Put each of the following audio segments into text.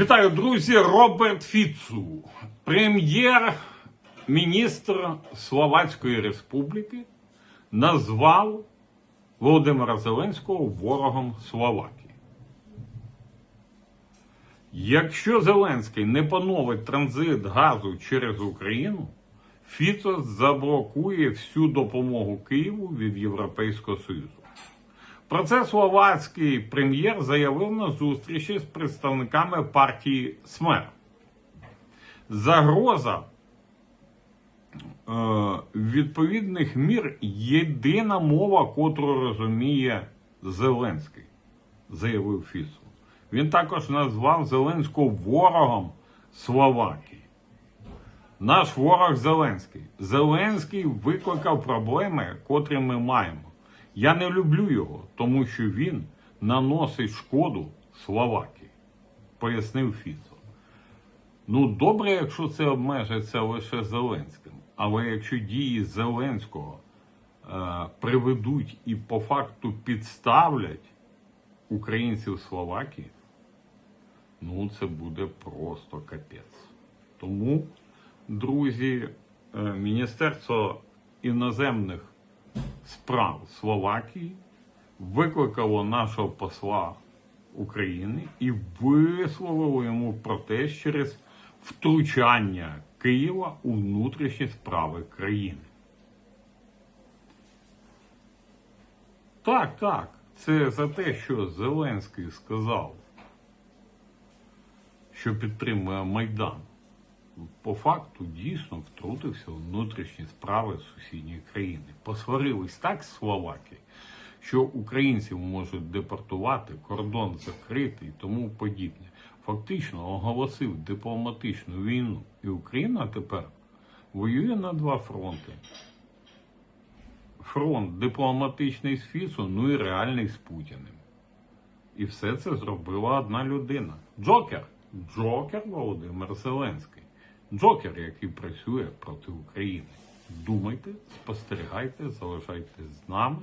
Вітаю, друзі! Роберт Фіцу, прем'єр-міністр Словацької Республіки, назвав Володимира Зеленського ворогом Словакії. Якщо Зеленський не поновить транзит газу через Україну, Фіцо заблокує всю допомогу Києву від Європейського Союзу. Про це словацький прем'єр заявив на зустрічі з представниками партії СМЕР. Загроза е, відповідних мір єдина мова, котру розуміє Зеленський, заявив Фісу. Він також назвав Зеленського ворогом Словакії. Наш ворог Зеленський. Зеленський викликав проблеми, котрі ми маємо. Я не люблю його, тому що він наносить шкоду Словакії, пояснив Фіцо. Ну, добре, якщо це обмежиться лише Зеленським. Але якщо дії Зеленського е, приведуть і по факту підставлять українців Словакії, ну це буде просто капець. Тому, друзі, е, Міністерство іноземних справ Словакії викликало нашого посла України і висловило йому протест через втручання Києва у внутрішні справи країни. Так, так, це за те, що Зеленський сказав, що підтримує Майдан. По факту дійсно втрутився у внутрішні справи сусідньої країни. Посварились так з Словакії, що українців можуть депортувати, кордон закритий і тому подібне. Фактично оголосив дипломатичну війну. І Україна тепер воює на два фронти. Фронт дипломатичний з Фісу, ну і реальний з Путіним. І все це зробила одна людина. Джокер. Джокер Володимир Зеленський. Джокер, який працює проти України. Думайте, спостерігайте, залишайтесь з нами.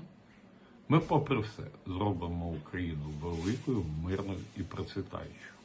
Ми, попри все, зробимо Україну великою, мирною і процвітаючою.